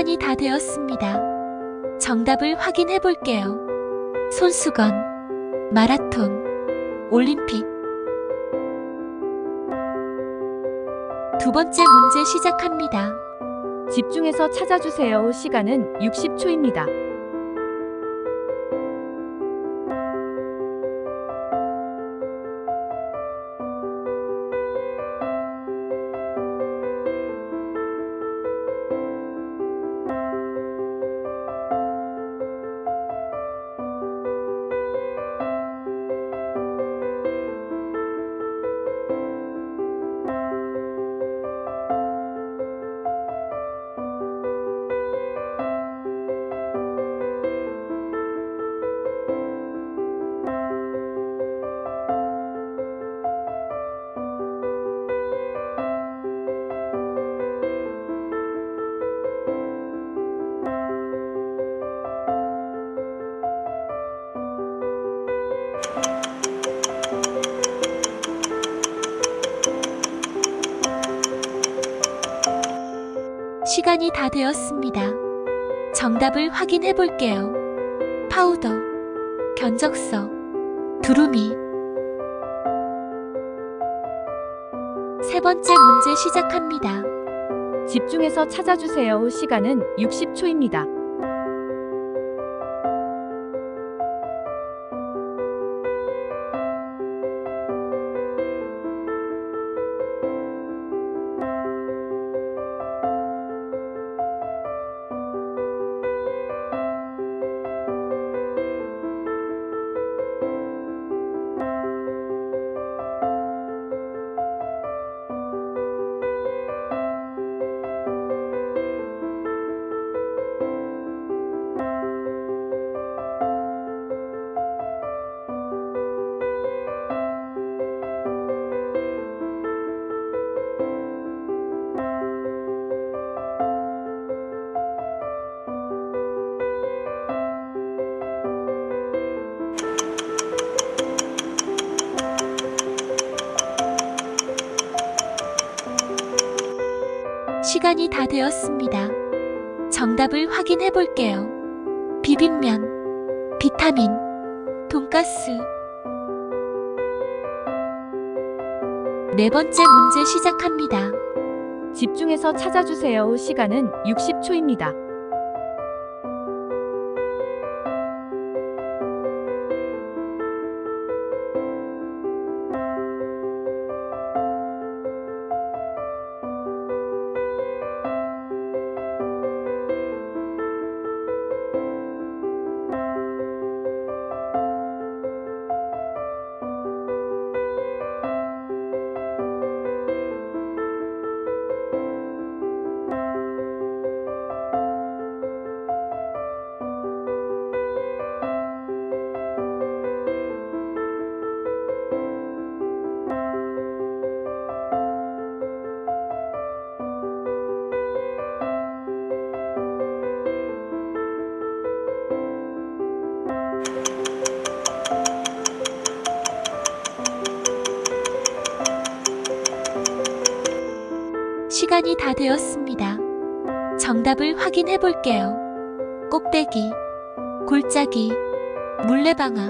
시간이 다 되었습니다. 정답을 확인해 볼게요. 손수건, 마라톤, 올림픽. 두 번째 문제 시작합니다. 집중해서 찾아주세요. 시간은 60초입니다. 시간이 다 되었습니다. 정답을 확인해 볼게요. 파우더, 견적서, 두루미. 세 번째 문제 시작합니다. 집중해서 찾아주세요. 시간은 60초입니다. 시간이 다 되었습니다. 정답을 확인해 볼게요. 비빔면, 비타민, 돈가스. 네 번째 문제 시작합니다. 집중해서 찾아주세요. 시간은 60초입니다. 시간이 다 되었습니다. 정답을 확인해 볼게요. 꼭대기, 골짜기, 물레방아.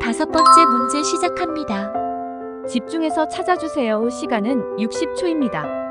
다섯 번째 문제 시작합니다. 집중해서 찾아주세요. 시간은 60초입니다.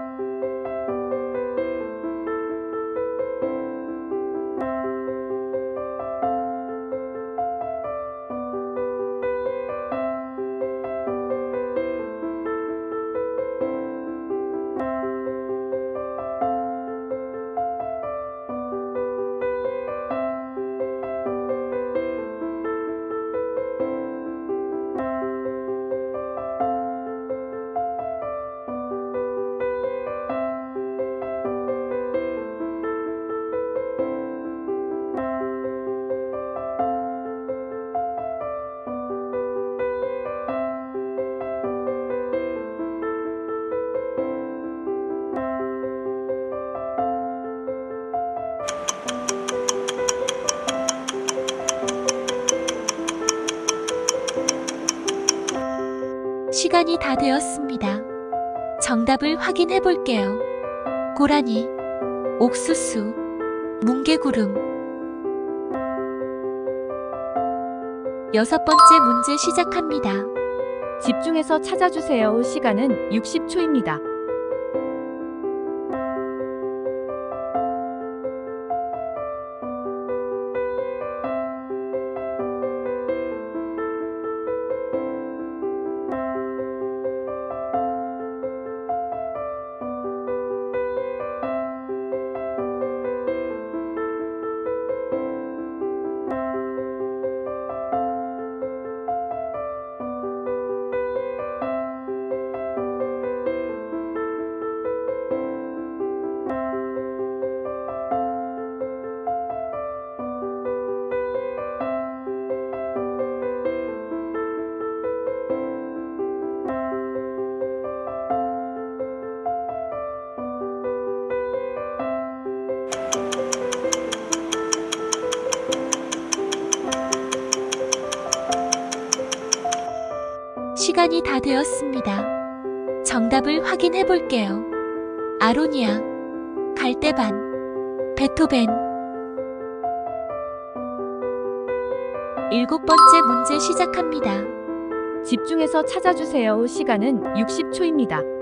시간이 다 되었습니다. 정답을 확인해 볼게요. 고라니, 옥수수, 뭉게구름. 여섯 번째 문제 시작합니다. 집중해서 찾아주세요. 시간은 60초입니다. 시간이 다 되었습니다. 정답을 확인해 볼게요. 아로니아, 갈대반, 베토벤. 일곱 번째 문제 시작합니다. 집중해서 찾아주세요. 시간은 60초입니다.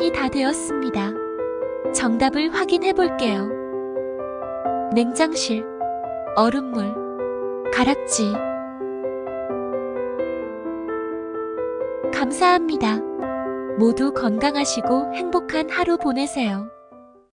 시간이 다 되었습니다. 정답을 확인해 볼게요. 냉장실, 얼음물, 가락지. 감사합니다. 모두 건강하시고 행복한 하루 보내세요.